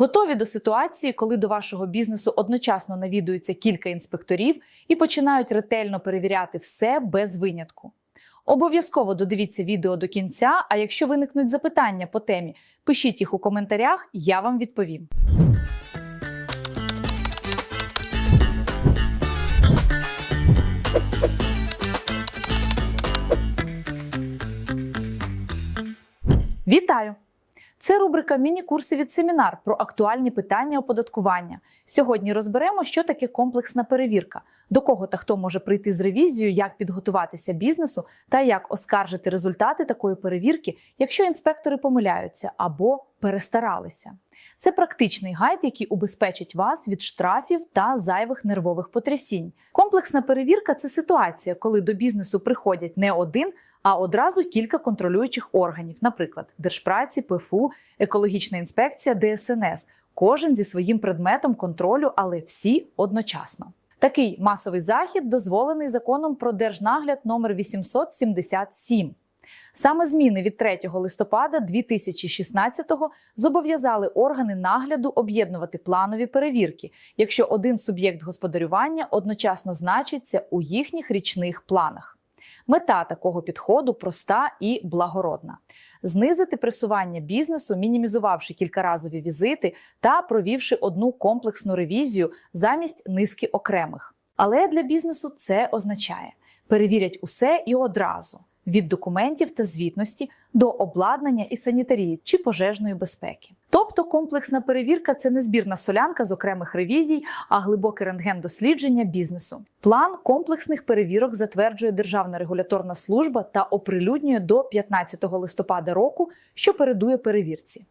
Готові до ситуації, коли до вашого бізнесу одночасно навідуються кілька інспекторів і починають ретельно перевіряти все без винятку. Обов'язково додивіться відео до кінця. А якщо виникнуть запитання по темі, пишіть їх у коментарях, я вам відповім. Вітаю! Це рубрика Міні-курси від семінар про актуальні питання оподаткування. Сьогодні розберемо, що таке комплексна перевірка, до кого та хто може прийти з ревізією, як підготуватися бізнесу та як оскаржити результати такої перевірки, якщо інспектори помиляються або перестаралися. Це практичний гайд, який убезпечить вас від штрафів та зайвих нервових потрясінь. Комплексна перевірка це ситуація, коли до бізнесу приходять не один, а одразу кілька контролюючих органів, наприклад, Держпраці, ПФУ, екологічна інспекція, ДСНС, кожен зі своїм предметом контролю, але всі одночасно. Такий масовий захід дозволений законом про держнагляд номер 877. Саме зміни від 3 листопада 2016-го зобов'язали органи нагляду об'єднувати планові перевірки, якщо один суб'єкт господарювання одночасно значиться у їхніх річних планах. Мета такого підходу проста і благородна: знизити пресування бізнесу, мінімізувавши кількаразові візити та провівши одну комплексну ревізію замість низки окремих. Але для бізнесу це означає перевірять усе і одразу. Від документів та звітності до обладнання і санітарії чи пожежної безпеки. Тобто комплексна перевірка це не збірна солянка з окремих ревізій, а глибоке рентген дослідження бізнесу. План комплексних перевірок затверджує Державна регуляторна служба та оприлюднює до 15 листопада року, що передує перевірці.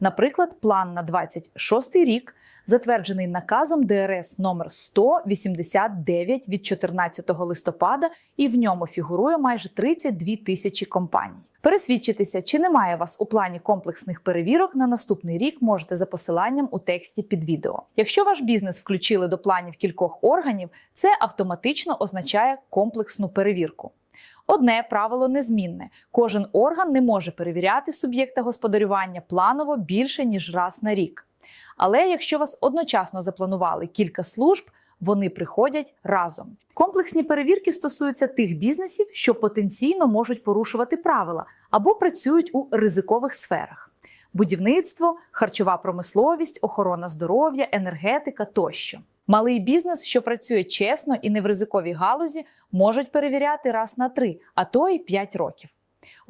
Наприклад, план на 26 рік затверджений наказом ДРС номер 189 від 14 листопада, і в ньому фігурує майже 32 тисячі компаній. Пересвідчитися, чи немає вас у плані комплексних перевірок на наступний рік, можете за посиланням у тексті під відео. Якщо ваш бізнес включили до планів кількох органів, це автоматично означає комплексну перевірку. Одне правило незмінне: кожен орган не може перевіряти суб'єкта господарювання планово більше ніж раз на рік. Але якщо вас одночасно запланували кілька служб, вони приходять разом. Комплексні перевірки стосуються тих бізнесів, що потенційно можуть порушувати правила або працюють у ризикових сферах: будівництво, харчова промисловість, охорона здоров'я, енергетика тощо. Малий бізнес, що працює чесно і не в ризиковій галузі, можуть перевіряти раз на три, а то й 5 років.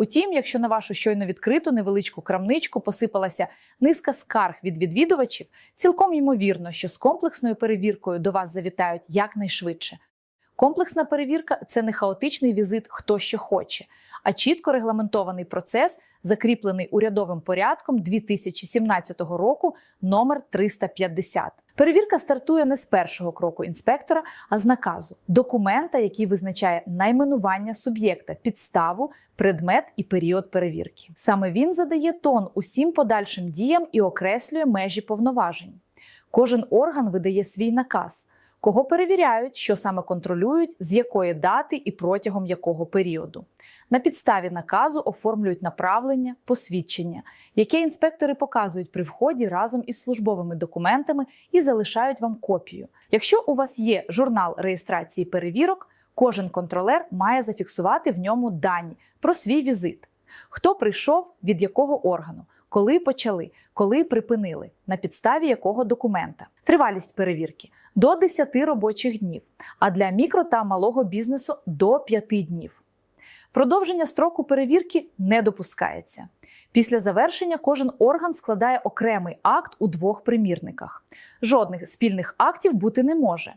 Утім, якщо на вашу щойно відкриту невеличку крамничку посипалася низка скарг від відвідувачів, цілком ймовірно, що з комплексною перевіркою до вас завітають якнайшвидше. Комплексна перевірка це не хаотичний візит хто що хоче, а чітко регламентований процес, закріплений урядовим порядком 2017 року номер 350. Перевірка стартує не з першого кроку інспектора, а з наказу документа, який визначає найменування суб'єкта, підставу, предмет і період перевірки. Саме він задає тон усім подальшим діям і окреслює межі повноважень. Кожен орган видає свій наказ. Кого перевіряють, що саме контролюють, з якої дати і протягом якого періоду. На підставі наказу оформлюють направлення, посвідчення, яке інспектори показують при вході разом із службовими документами і залишають вам копію. Якщо у вас є журнал реєстрації перевірок, кожен контролер має зафіксувати в ньому дані про свій візит, хто прийшов від якого органу. Коли почали, коли припинили, на підставі якого документа, тривалість перевірки до 10 робочих днів, а для мікро та малого бізнесу до 5 днів. Продовження строку перевірки не допускається. Після завершення кожен орган складає окремий акт у двох примірниках. Жодних спільних актів бути не може.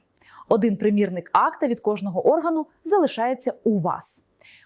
Один примірник акта від кожного органу залишається у вас.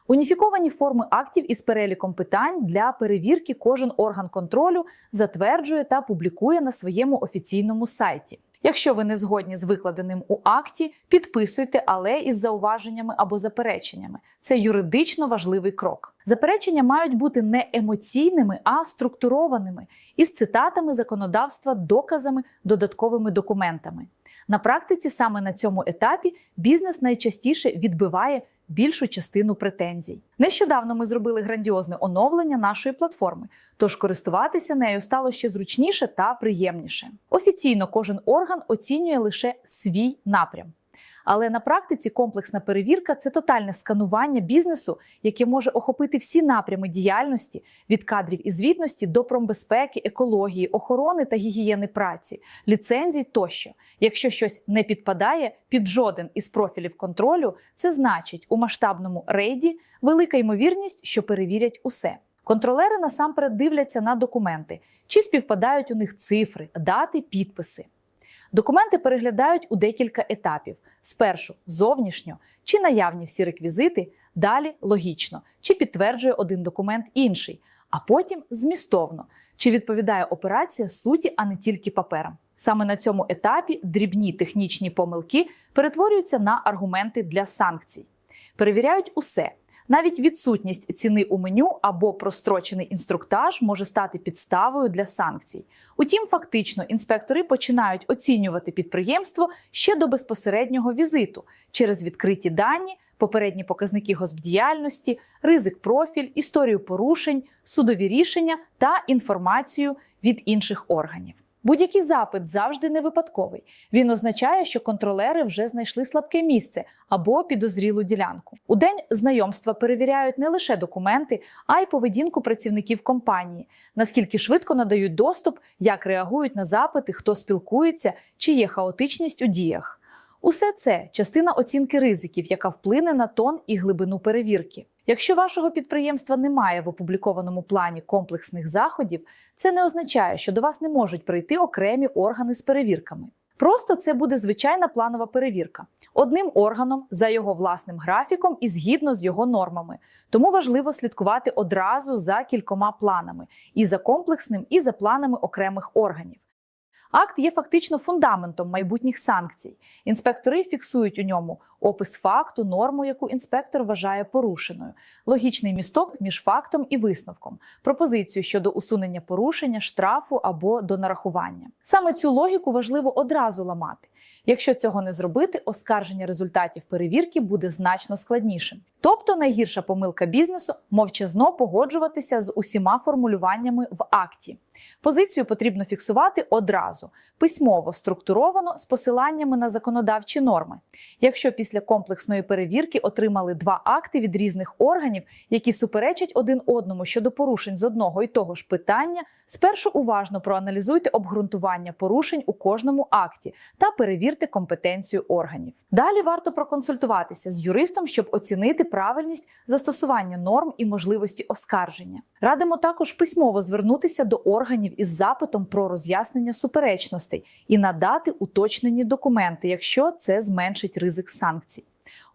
Уніфіковані форми актів із переліком питань для перевірки кожен орган контролю затверджує та публікує на своєму офіційному сайті. Якщо ви не згодні з викладеним у акті, підписуйте, але із зауваженнями або запереченнями. Це юридично важливий крок. Заперечення мають бути не емоційними, а структурованими із цитатами законодавства, доказами, додатковими документами. На практиці саме на цьому етапі бізнес найчастіше відбиває більшу частину претензій. Нещодавно ми зробили грандіозне оновлення нашої платформи, тож користуватися нею стало ще зручніше та приємніше. Офіційно кожен орган оцінює лише свій напрям. Але на практиці комплексна перевірка це тотальне сканування бізнесу, яке може охопити всі напрями діяльності від кадрів і звітності до промбезпеки, екології, охорони та гігієни праці, ліцензій тощо. Якщо щось не підпадає під жоден із профілів контролю, це значить у масштабному рейді велика ймовірність, що перевірять усе. Контролери насамперед дивляться на документи, чи співпадають у них цифри, дати, підписи. Документи переглядають у декілька етапів: спершу зовнішньо, чи наявні всі реквізити, далі логічно, чи підтверджує один документ інший, а потім змістовно, чи відповідає операція суті, а не тільки паперам. Саме на цьому етапі дрібні технічні помилки перетворюються на аргументи для санкцій. Перевіряють усе. Навіть відсутність ціни у меню або прострочений інструктаж може стати підставою для санкцій. Утім, фактично інспектори починають оцінювати підприємство ще до безпосереднього візиту через відкриті дані, попередні показники госпдіяльності, ризик профіль, історію порушень, судові рішення та інформацію від інших органів. Будь-який запит завжди не випадковий. Він означає, що контролери вже знайшли слабке місце або підозрілу ділянку. У день знайомства перевіряють не лише документи, а й поведінку працівників компанії, наскільки швидко надають доступ, як реагують на запити, хто спілкується, чи є хаотичність у діях. Усе це частина оцінки ризиків, яка вплине на тон і глибину перевірки. Якщо вашого підприємства немає в опублікованому плані комплексних заходів, це не означає, що до вас не можуть прийти окремі органи з перевірками. Просто це буде звичайна планова перевірка одним органом за його власним графіком і згідно з його нормами. Тому важливо слідкувати одразу за кількома планами і за комплексним, і за планами окремих органів. Акт є фактично фундаментом майбутніх санкцій. Інспектори фіксують у ньому опис факту, норму, яку інспектор вважає порушеною, логічний місток між фактом і висновком, пропозицію щодо усунення порушення, штрафу або до нарахування. Саме цю логіку важливо одразу ламати. Якщо цього не зробити, оскарження результатів перевірки буде значно складнішим. Тобто найгірша помилка бізнесу мовчазно погоджуватися з усіма формулюваннями в акті. Позицію потрібно фіксувати одразу, письмово структуровано з посиланнями на законодавчі норми. Якщо після комплексної перевірки отримали два акти від різних органів, які суперечать один одному щодо порушень з одного і того ж питання, спершу уважно проаналізуйте обґрунтування порушень у кожному акті та перевірте компетенцію органів. Далі варто проконсультуватися з юристом, щоб оцінити правильність застосування норм і можливості оскарження. Радимо також письмово звернутися до органів із запитом про роз'яснення суперечностей і надати уточнені документи, якщо це зменшить ризик санкцій.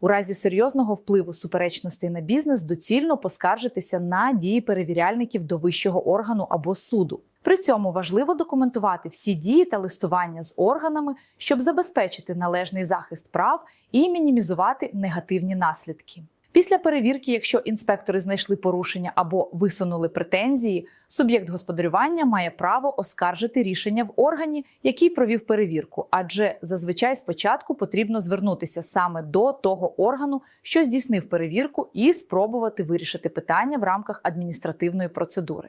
У разі серйозного впливу суперечностей на бізнес доцільно поскаржитися на дії перевіряльників до вищого органу або суду. При цьому важливо документувати всі дії та листування з органами, щоб забезпечити належний захист прав і мінімізувати негативні наслідки. Після перевірки, якщо інспектори знайшли порушення або висунули претензії, суб'єкт господарювання має право оскаржити рішення в органі, який провів перевірку, адже зазвичай спочатку потрібно звернутися саме до того органу, що здійснив перевірку, і спробувати вирішити питання в рамках адміністративної процедури.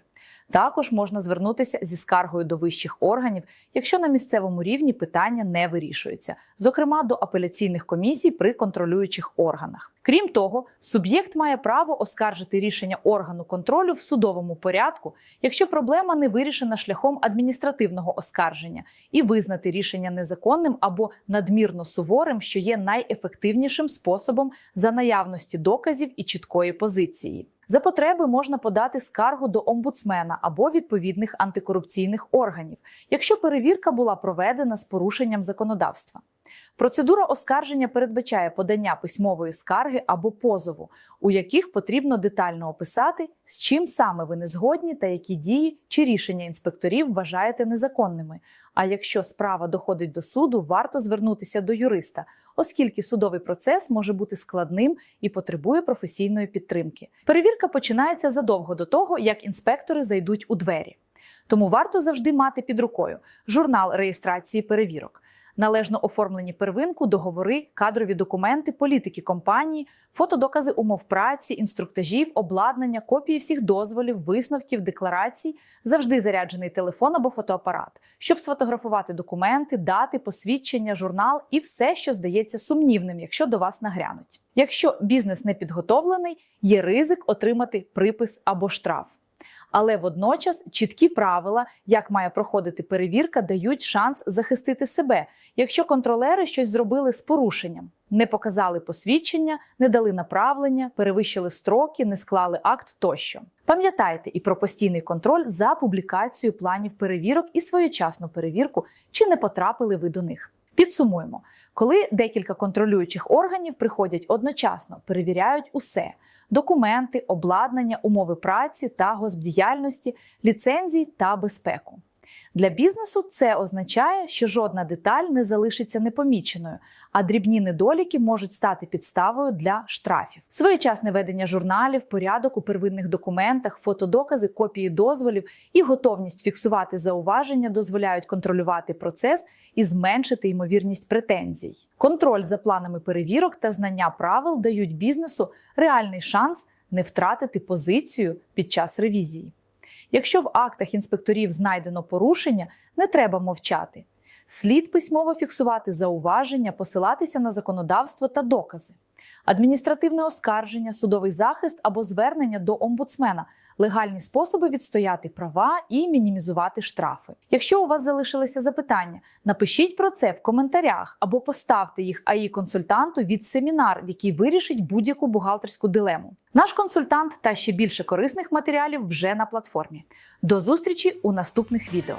Також можна звернутися зі скаргою до вищих органів, якщо на місцевому рівні питання не вирішується, зокрема до апеляційних комісій при контролюючих органах. Крім того, суб'єкт має право оскаржити рішення органу контролю в судовому порядку, якщо проблема не вирішена шляхом адміністративного оскарження, і визнати рішення незаконним або надмірно суворим, що є найефективнішим способом за наявності доказів і чіткої позиції. За потреби можна подати скаргу до омбудсмена або відповідних антикорупційних органів, якщо перевірка була проведена з порушенням законодавства. Процедура оскарження передбачає подання письмової скарги або позову, у яких потрібно детально описати, з чим саме ви не згодні та які дії чи рішення інспекторів вважаєте незаконними. А якщо справа доходить до суду, варто звернутися до юриста, оскільки судовий процес може бути складним і потребує професійної підтримки. Перевірка починається задовго до того, як інспектори зайдуть у двері. Тому варто завжди мати під рукою журнал реєстрації перевірок. Належно оформлені первинку, договори, кадрові документи, політики компанії, фотодокази умов праці, інструктажів, обладнання, копії всіх дозволів, висновків, декларацій, завжди заряджений телефон або фотоапарат, щоб сфотографувати документи, дати, посвідчення, журнал і все, що здається сумнівним, якщо до вас нагрянуть. Якщо бізнес не підготовлений, є ризик отримати припис або штраф. Але водночас чіткі правила, як має проходити перевірка, дають шанс захистити себе, якщо контролери щось зробили з порушенням, не показали посвідчення, не дали направлення, перевищили строки, не склали акт тощо. Пам'ятайте і про постійний контроль за публікацією планів перевірок і своєчасну перевірку, чи не потрапили ви до них. Підсумуємо, коли декілька контролюючих органів приходять одночасно, перевіряють усе документи, обладнання, умови праці та госбдіяльності, ліцензії та безпеку. Для бізнесу це означає, що жодна деталь не залишиться непоміченою, а дрібні недоліки можуть стати підставою для штрафів. Своєчасне ведення журналів, порядок у первинних документах, фотодокази, копії дозволів і готовність фіксувати зауваження дозволяють контролювати процес і зменшити ймовірність претензій. Контроль за планами перевірок та знання правил дають бізнесу реальний шанс не втратити позицію під час ревізії. Якщо в актах інспекторів знайдено порушення, не треба мовчати. Слід письмово фіксувати зауваження, посилатися на законодавство та докази. Адміністративне оскарження, судовий захист або звернення до омбудсмена легальні способи відстояти права і мінімізувати штрафи. Якщо у вас залишилися запитання, напишіть про це в коментарях або поставте їх АІ консультанту від семінар, який вирішить будь-яку бухгалтерську дилему. Наш консультант та ще більше корисних матеріалів вже на платформі. До зустрічі у наступних відео.